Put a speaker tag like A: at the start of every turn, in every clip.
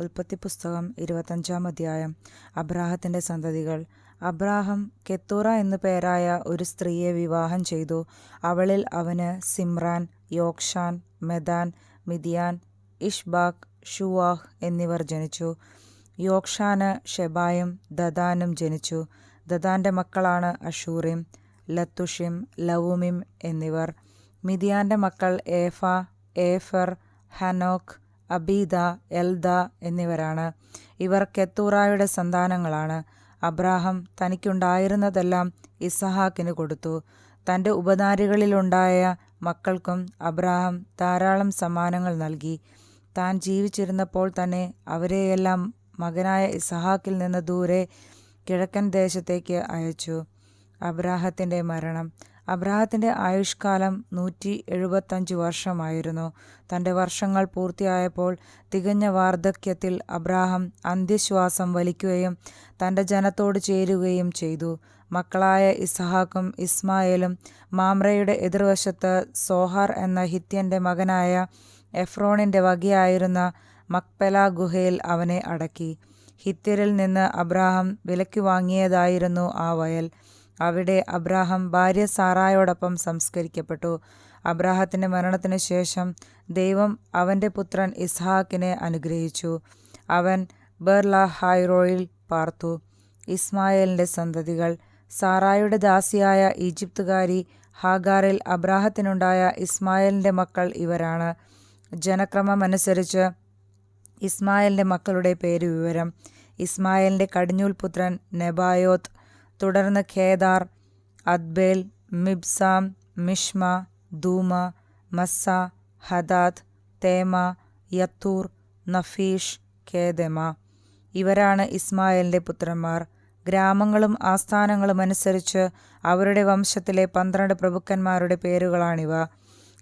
A: ഉൽപ്പത്തി പുസ്തകം ഇരുപത്തഞ്ചാം അധ്യായം. അബ്രാഹത്തിന്റെ സന്തതികൾ. അബ്രാഹം കെത്തൂറ എന്നു പേരായ ഒരു സ്ത്രീയെ വിവാഹം ചെയ്തു. അവളിൽ അവന് സിമ്രാൻ യോക്ഷാൻ മെദാൻ മിതിയാൻ ഇഷ്ബാഖ് ഷുവാഹ് എന്നിവർ ജനിച്ചു. യോക്ഷാന് ഷെബായും ദദാനും ജനിച്ചു. ദദാന്റെ മക്കളാണ് അഷൂറിം ലത്തുഷിം ലവുമിം എന്നിവർ. മിതിയാന്റെ മക്കൾ ഏഫ ഏഫർ ഹനോക്ക് അബീദ എൽദ എന്നിവരാണ്. ഇവർ കെത്തൂറായുടെ സന്താനങ്ങളാണ്. അബ്രാഹം തനിക്കുണ്ടായിരുന്നതെല്ലാം ഇസഹാക്കിന് കൊടുത്തു. തന്റെ ഉപനാരികളിലുണ്ടായ മക്കൾക്കും അബ്രാഹം ധാരാളം സമ്മാനങ്ങൾ നൽകി. താൻ ജീവിച്ചിരുന്നപ്പോൾ തന്നെ അവരെയെല്ലാം മകനായ ഇസഹാക്കിൽ നിന്ന് ദൂരെ കിഴക്കൻ ദേശത്തേക്ക് അയച്ചു. അബ്രാഹത്തിന്റെ മരണം. അബ്രാഹത്തിന്റെ ആയുഷ്കാലം നൂറ്റി എഴുപത്തഞ്ച് വർഷമായിരുന്നു. തന്റെ വർഷങ്ങൾ പൂർത്തിയായപ്പോൾ തികഞ്ഞ വാർദ്ധക്യത്തിൽ അബ്രാഹം അന്ത്യശ്വാസം വലിക്കുകയും തന്റെ ജനത്തോട് ചേരുകയും ചെയ്തു. മക്കളായ ഇസ്ഹാക്കും ഇസ്മായേലും മാമ്രയുടെ എതിർവശത്ത് സോഹാർ എന്ന ഹിത്യന്റെ മകനായ എഫ്രോണിന്റെ വകയായിരുന്ന മക്പെല ഗുഹയിൽ അവനെ അടക്കി. ഹിത്യരിൽ നിന്ന് അബ്രാഹം വിലയ്ക്ക് വാങ്ങിയതായിരുന്നു ആ വയൽ. അവിടെ അബ്രാഹം ഭാര്യ സാറായോടൊപ്പം സംസ്കരിക്കപ്പെട്ടു. അബ്രാഹത്തിന്റെ മരണത്തിന് ശേഷം ദൈവം അവന്റെ പുത്രൻ ഇസ്ഹാക്കിനെ അനുഗ്രഹിച്ചു. അവൻ ബെർല ഹൈറോയിൽ പാർത്തു. ഇസ്മായേലിന്റെ സന്തതികൾ. സാറായുടെ ദാസിയായ ഈജിപ്തുകാരി ഹാഗാറിൽ അബ്രാഹത്തിനുണ്ടായ ഇസ്മായേലിന്റെ മക്കൾ ഇവരാണ്. ജനക്രമമനുസരിച്ച് ഇസ്മായേലിന്റെ മക്കളുടെ പേര് വിവരം ഇസ്മായേലിന്റെ കടിഞ്ഞൂൽ പുത്രൻ നെബായോത്ത് തുടർന്ന് ഖേദാർ അദ്ബേൽ മിബ്സാം മിഷ്മ ധൂമ മസ്സ ഹദാദ് തേമ യത്തൂർ നഫീഷ് കേദമ. ഇവരാണ് ഇസ്മായേലിന്റെ പുത്രന്മാർ. ഗ്രാമങ്ങളും ആസ്ഥാനങ്ങളും അനുസരിച്ച് അവരുടെ വംശത്തിലെ പന്ത്രണ്ട് പ്രഭുക്കന്മാരുടെ പേരുകളാണിവ.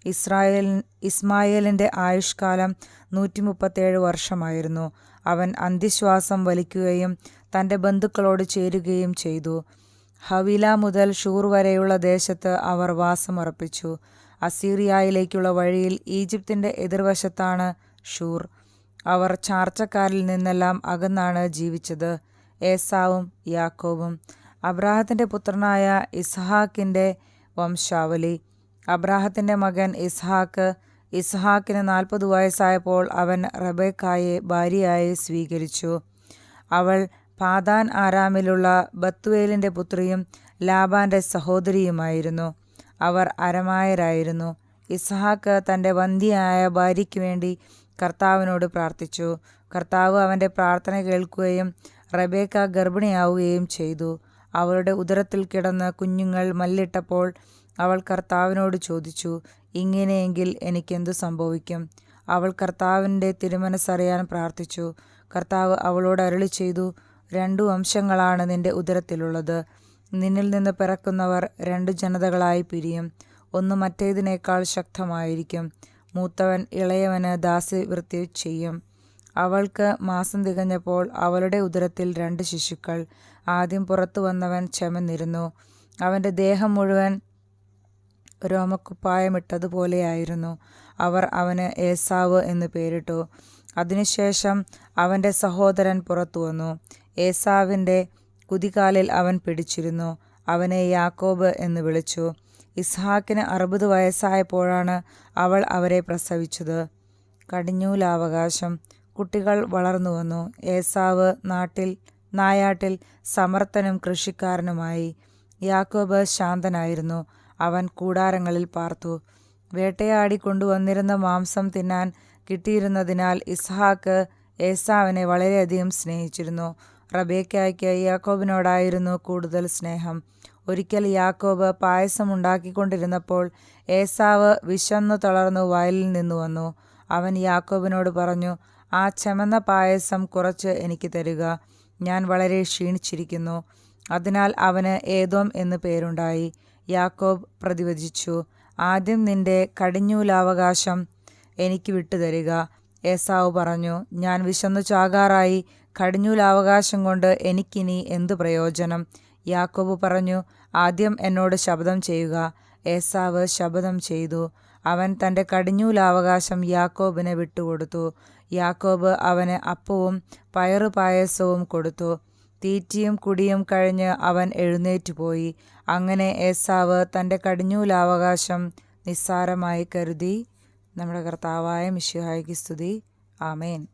A: ഇസ്രായേൽ ഇസ്മായേലിന്റെ ആയുഷ്കാലം നൂറ്റി മുപ്പത്തേഴ് വർഷമായിരുന്നു. അവൻ അന്ത്യശ്വാസം വലിക്കുകയും തന്റെ ബന്ധുക്കളോട് ചേരുകയും ചെയ്തു. ഹവില മുതൽ ഷൂർ വരെയുള്ള ദേശത്ത് അവർ വാസമുറപ്പിച്ചു. അസീറിയയിലേക്കുള്ള വഴിയിൽ ഈജിപ്തിന്റെ എതിർവശത്താണ് ഷൂർ. അവർ ചാർച്ചക്കാരിൽ നിന്നെല്ലാം അകന്നാണ് ജീവിച്ചത്. ഏസാവും യാക്കോബും. അബ്രാഹത്തിന്റെ പുത്രനായ ഇസ്ഹാക്കിന്റെ വംശാവലി. അബ്രാഹത്തിന്റെ മകൻ ഇസ്ഹാക്ക് ഇസ്ഹാക്കിന് നാൽപ്പത് വയസ്സായപ്പോൾ അവൻ റബേക്കായെ ഭാര്യയായി സ്വീകരിച്ചു. അവൾ പാതാൻ ആരാമിലുള്ള ബത്തുവേലിന്റെ പുത്രിയും ലാബാന്റെ സഹോദരിയുമായിരുന്നു. അവർ അരമായരായിരുന്നു. ഇസ്ഹാക്ക് തന്റെ വന്ധ്യയായ ഭാര്യയ്ക്ക് വേണ്ടി കർത്താവിനോട് പ്രാർത്ഥിച്ചു. കർത്താവ് അവന്റെ പ്രാർത്ഥന കേൾക്കുകയും റബേക്ക ഗർഭിണിയാവുകയും ചെയ്തു. അവളുടെ ഉദരത്തിൽ കിടന്ന് കുഞ്ഞുങ്ങൾ മല്ലിട്ടപ്പോൾ അവൾ കർത്താവിനോട് ചോദിച്ചു ഇങ്ങനെയെങ്കിൽ എനിക്കെന്തു സംഭവിക്കും? അവൾ കർത്താവിന്റെ തിരുമനസ്സറിയാൻ പ്രാർത്ഥിച്ചു. കർത്താവ് അവളോട് അരളി ചെയ്തു രണ്ടു വംശങ്ങളാണ് നിന്റെ ഉദരത്തിലുള്ളത്. നിന്നിൽ നിന്ന് പിറക്കുന്നവർ രണ്ട് ജനതകളായി പിരിയും. ഒന്ന് മറ്റേതിനേക്കാൾ ശക്തമായിരിക്കും. മൂത്തവൻ ഇളയവന് ദാസ്യവൃത്തി ചെയ്യും. അവൾക്ക് മാസം തികഞ്ഞപ്പോൾ അവളുടെ ഉദരത്തിൽ രണ്ട് ശിശുക്കൾ. ആദ്യം പുറത്തു വന്നവൻ ചെമന്നിരുന്നു. അവന്റെ ദേഹം മുഴുവൻ രോമക്കുപ്പായമിട്ടതുപോലെയായിരുന്നു അവർ അവന് ഏസാവ് എന്ന് പേരിട്ടു. അതിനുശേഷം അവന്റെ സഹോദരൻ പുറത്തു വന്നു. ഏസാവിന്റെ കുതികാലിൽ അവൻ പിടിച്ചിരുന്നു. അവനെ യാക്കോബ് എന്ന് വിളിച്ചു. ഇസ്ഹാക്കിന് അറുപത് വയസ്സായപ്പോഴാണ് അവൾ അവരെ പ്രസവിച്ചത്. കടിഞ്ഞൂലാവകാശം. കുട്ടികൾ വളർന്നു വന്നു. ഏസാവ് നാട്ടിൽ നായാട്ടിൽ സമർത്ഥനും കൃഷിക്കാരനുമായി. യാക്കോബ് ശാന്തനായിരുന്നു. അവൻ കൂടാരങ്ങളിൽ പാർത്തു. വേട്ടയാടി കൊണ്ടുവന്നിരുന്ന മാംസം തിന്നാൻ കിട്ടിയിരുന്നതിനാൽ ഇസ്ഹാക്ക് ഏസാവിനെ വളരെയധികം സ്നേഹിച്ചിരുന്നു. റബേക്കായ്ക്ക് യാക്കോബിനോടായിരുന്നു കൂടുതൽ സ്നേഹം. ഒരിക്കൽ യാക്കോബ് പായസം ഉണ്ടാക്കിക്കൊണ്ടിരുന്നപ്പോൾ ഏസാവ് വിശന്നു തളർന്നു വയലിൽ നിന്നു വന്നു. അവൻ യാക്കോബിനോട് പറഞ്ഞു ആ ചമന്ന പായസം കുറച്ച് എനിക്ക് തരിക. ഞാൻ വളരെ ക്ഷീണിച്ചിരിക്കുന്നു. അതിനാൽ അവന് ഏതോം എന്ന് പേരുണ്ടായി. യാക്കോബ് പ്രതിവചിച്ചു ആദ്യം നിന്റെ കടിഞ്ഞൂലാവകാശം എനിക്ക് വിട്ടുതരിക ഏസാവ് പറഞ്ഞു. ഞാൻ വിശന്നു ചാകാറായി കടിഞ്ഞൂലാവകാശം കൊണ്ട് എനിക്കിനി എന്തു പ്രയോജനം? യാക്കോബ് പറഞ്ഞു ആദ്യം എന്നോട് ശബ്ദം ചെയ്യുക. ഏസാവ് ശബ്ദം ചെയ്തു. അവൻ തന്റെ കടിഞ്ഞൂലാവകാശം യാക്കോബിന് വിട്ടുകൊടുത്തു. യാക്കോബ് അവന് അപ്പവും പയറു പായസവും കൊടുത്തു. തീറ്റിയും കുടിയും കഴിഞ്ഞ് അവൻ എഴുന്നേറ്റുപോയി അങ്ങനെ ഏസാവ് തന്റെ കടിഞ്ഞൂലാവകാശം നിസ്സാരമായി കരുതി. നമ്മുടെ കർത്താവായ മിശിഹായ്ക്ക് സ്തുതി. ആമേൻ.